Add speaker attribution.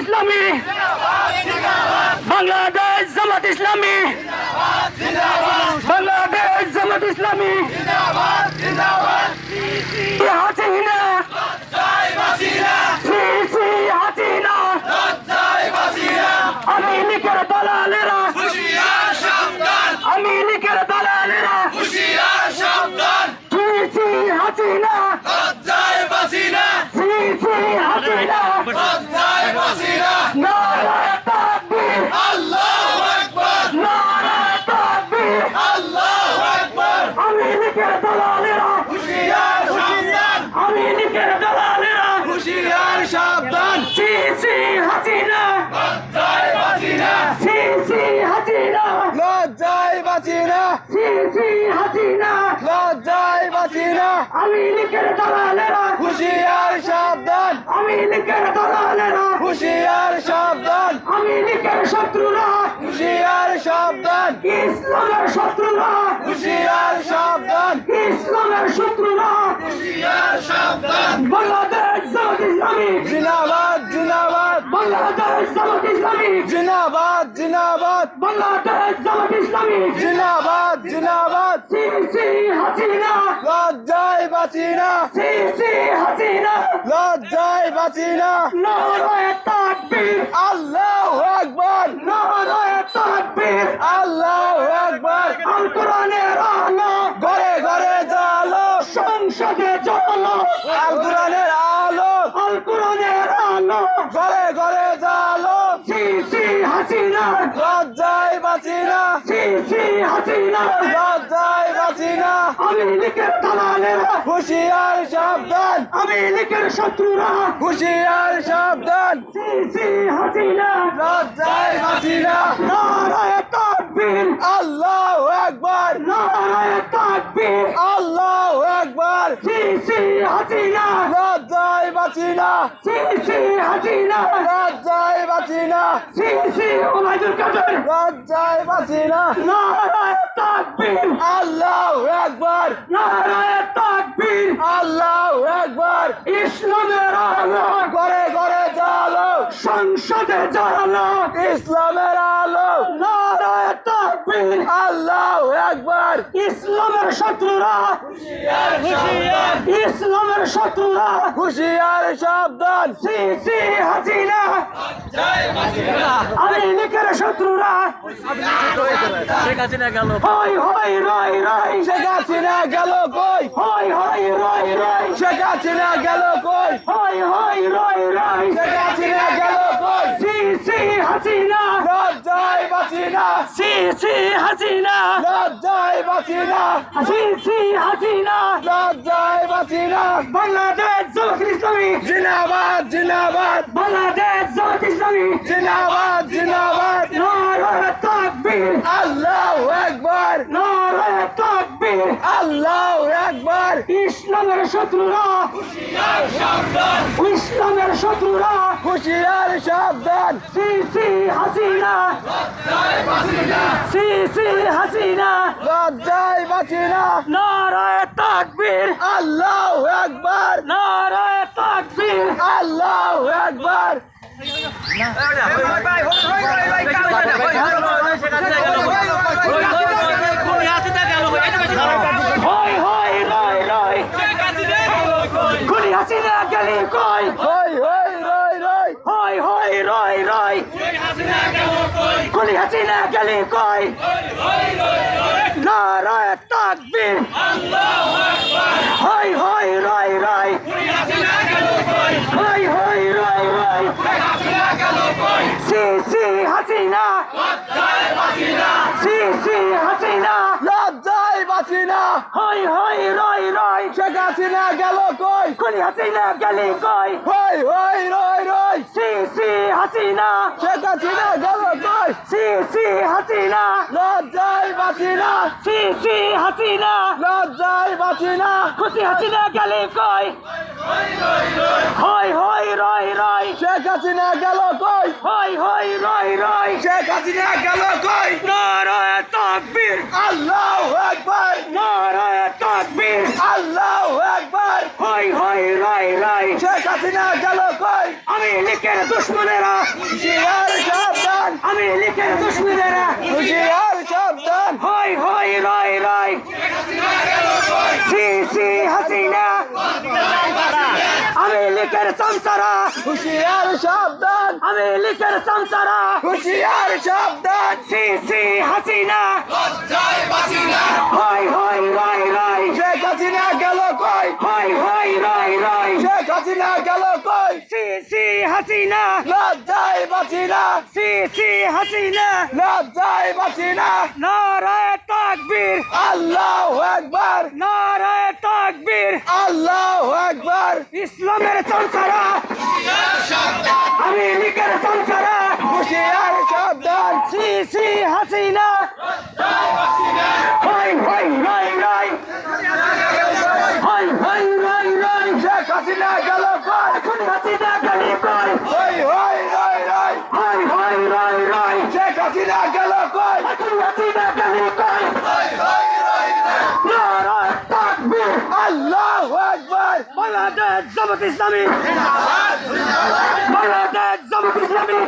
Speaker 1: ইসলামী। বাংলাদেশ জামাত ইসলামী। বাংলাদেশ জামাত ইসলামী। হাসিনা। হাসিনা আমি লিখের দালালেরা আমি লিখের দালালেরা শ্রী শ্রী হাসিনা শ্রী শ্রী হাসিনা নারায় তাকবীর নারায় তাকবীর আমি লিখের দালালেরা আমি লিখের দালালেরা
Speaker 2: সাবধান
Speaker 1: শ্রী হাসিনা।
Speaker 2: লজ্জায় বাঁচি না
Speaker 1: শ্রী শ্রী হাসিনা।
Speaker 2: লজ্জায় বাঁচি
Speaker 1: আমি লিখের দালালেরা।
Speaker 2: হুশিয়ার সাবধান।
Speaker 1: আমি লিখের দালালেরা।
Speaker 2: হুশিয়ার সাবধান।
Speaker 1: আমি লিখের শত্রুরা।
Speaker 2: হুশিয়ার সাবধান।
Speaker 1: ইসলামের শত্রুরা।
Speaker 2: হুশিয়ার সাবধান।
Speaker 1: ইসলামের শত্রুরা। বাংলাদেশ জামাত ইসলামী। বাংলাদেশ জামাত বাংলাদেশ জামাত হাসিনা।
Speaker 2: লজ্জায় বাঁচি না।
Speaker 1: হাসিনা।
Speaker 2: লজ্জায় বাঁচি না
Speaker 1: তাকবীর
Speaker 2: আল্লাহ আকবর
Speaker 1: নারায় তাকবীর
Speaker 2: আল্লাহ আকবর
Speaker 1: আল কোরআনের আলো
Speaker 2: ঘরে ঘরে জালো
Speaker 1: সংসদে চলো
Speaker 2: আল কোরআনের আলো।
Speaker 1: আল কোরআনের আলো।
Speaker 2: ঘরে ঘরে জালো
Speaker 1: শ্রী শ্রী হাসিনা।
Speaker 2: লজ্জায় বাঁচি না।
Speaker 1: শ্রী শ্রী হাসিনা।
Speaker 2: লজ্জায় বাঁচি না।
Speaker 1: আমি লিখের দালালেরা।
Speaker 2: হুশিয়ার সাবধান।
Speaker 1: আমি লিখের শত্রুরা।
Speaker 2: হুশিয়ার সাবধান।
Speaker 1: শ্রী শ্রী হাসিনা।
Speaker 2: লজ্জায় বাঁচি না।
Speaker 1: নারায় তাকবীর।
Speaker 2: আল্লাহ আকবর।
Speaker 1: নারায় তাকবীর
Speaker 2: আল্লাহ আকবর
Speaker 1: শ্রী শ্রী হাসিনা।
Speaker 2: লজ্জায় বাঁচি না
Speaker 1: শ্রী শ্রী হাসিনা।
Speaker 2: লজ্জায় বাঁচি না
Speaker 1: শ্রী শ্রী ওলাইদুল কাদের।
Speaker 2: লজ্জায় বাঁচি না
Speaker 1: নারায় তাকবীর।
Speaker 2: আল্লাহ আকবর।
Speaker 1: নারায় তাকবীর।
Speaker 2: আল্লাহ আকবর।
Speaker 1: ইসলামের আলো
Speaker 2: ঘরে ঘরে জালো
Speaker 1: সংসদে জ্বালো
Speaker 2: ইসলামের আলো আল্লাহ আকবর
Speaker 1: ইসলামের শত্রুরা। ইসলামের শত্রুরা।
Speaker 2: হুশিয়ার সাবধান।
Speaker 1: শ্রী শ্রী হাসিনা। আমি লিখের শত্রুরা।
Speaker 3: শেখ হাসিনা গেল।
Speaker 1: হই হই রই রই।
Speaker 2: শেখ হাসিনা গেল কই?
Speaker 1: হই হই রই রই।
Speaker 2: শেখ হাসিনা গেল কই?
Speaker 1: হই হই রই রই।
Speaker 2: শেখ হাসিনা গেল কই?
Speaker 1: শ্রী শ্রী হাসিনা।
Speaker 2: লজ্জায় বাঁচি না।
Speaker 1: শ্রী শ্রী হাসিনা।
Speaker 2: লজ্জায় বাঁচি না।
Speaker 1: শ্রী শ্রী হাসিনা।
Speaker 2: লজ্জায় বাঁচি না।
Speaker 1: বাংলাদেশ জামাত ইসলামী
Speaker 2: জিনাবাদ জিনাবাদ
Speaker 1: বাংলাদেশ জামাত ইসলামী
Speaker 2: জিনাবাদ জিনাবাদ
Speaker 1: নারায় তাকবীর।
Speaker 2: আল্লাহ আকবর।
Speaker 1: নারায় তাকবীর।
Speaker 2: আল্লাহ আকবর।
Speaker 1: ইসলামের শত্রুরা। শব্দ ইসলামের শত্রুরা।
Speaker 2: হুশিয়ার সাবধান।
Speaker 1: শ্রী শ্রী হাসিনা। শ্রী শ্রী হাসিনা।
Speaker 2: লজ্জায় বাঁচি না।
Speaker 1: নারায় তাকবীর।
Speaker 2: আল্লাহ আকবর।
Speaker 1: নারায় তাকবীর।
Speaker 2: আল্লাহ
Speaker 1: গুলি হাসিনা গেলি কই?
Speaker 2: হই হই
Speaker 1: হই হই রই রই গুলি হাসিনা গেলি কই নারায় তাকবীর। হই হই রই রই হই হই রই রই শ্রী শ্রী হাসিনা। শ্রী শ্রী হাসিনা।
Speaker 2: লজ্জায় বাঁচি না
Speaker 1: হই হই রই রই
Speaker 2: শেখ হাসিনা গেল কই?
Speaker 1: গুলি হাসিনা গেলি কই?
Speaker 2: হই হই রই রই
Speaker 1: শ্রী শ্রী হাসিনা।
Speaker 2: শেখ হাসিনা
Speaker 1: সি সি হাসিনা।
Speaker 2: লজ্জায় বাঁচিনা
Speaker 1: সি সি হাসিনা।
Speaker 2: লজ্জায় বাঁচিনা
Speaker 1: খুশি হাসিনা গেলি কই? হই হই রই রই।
Speaker 2: শেখ হাসিনা গেল কই?
Speaker 1: হই হই রই রই।
Speaker 2: শেখ হাসিনা গেল কই?
Speaker 1: নারায় তাকবীর।
Speaker 2: আল্লাহু আকবার। নারায় তাকবীর। আল্লাহু আকবার। হই হাসিনা গেল কই?
Speaker 1: আমি লিখের দুশ্মনেরা।
Speaker 2: হুশিয়ার সাবধান।
Speaker 1: আমি লিখের দুশ্মনেরা।
Speaker 2: হুশিয়ার সাবধান।
Speaker 1: হই হই রয় রয় সি সি হাসিনা। আমি লিখের সংসারা
Speaker 2: হুশিয়ার সাবধান।
Speaker 1: আমি লিখের সংসারা
Speaker 2: হুশিয়ার সাবধান।
Speaker 1: সি সি হাসিনা হই হই রয় রয়
Speaker 2: শেখ হাসিনা গেল কই
Speaker 1: হই হই রয় রয়
Speaker 2: শেখ হাসিনা গেল কই?
Speaker 1: সি সি হাসিনা।
Speaker 2: লজ্জায় বাঁচি না।
Speaker 1: সি সি হাসিনা।
Speaker 2: লজ্জায় বাঁচি না।
Speaker 1: নারায় তাকবীর।
Speaker 2: আল্লাহ আকবার।
Speaker 1: নারায় তাকবীর।
Speaker 2: আল্লাহু আকবার।
Speaker 1: ইসলামের সংসারা। গেল
Speaker 2: কই? খুনি
Speaker 1: হাসিনা গেলি কই? হই হই রই রই হই হই রই রই।
Speaker 2: শেখ হাসিনা গেল কই?
Speaker 1: খুনি হাসিনা গেলি কই?
Speaker 2: হই হই রই রই নারা
Speaker 1: তাকবীর। আল্লাহু আকবার। বাংলাদেশ জামাত ইসলামী।
Speaker 2: জিন্দাবাদ জিন্দাবাদ।
Speaker 1: বাংলাদেশ ইসলামী।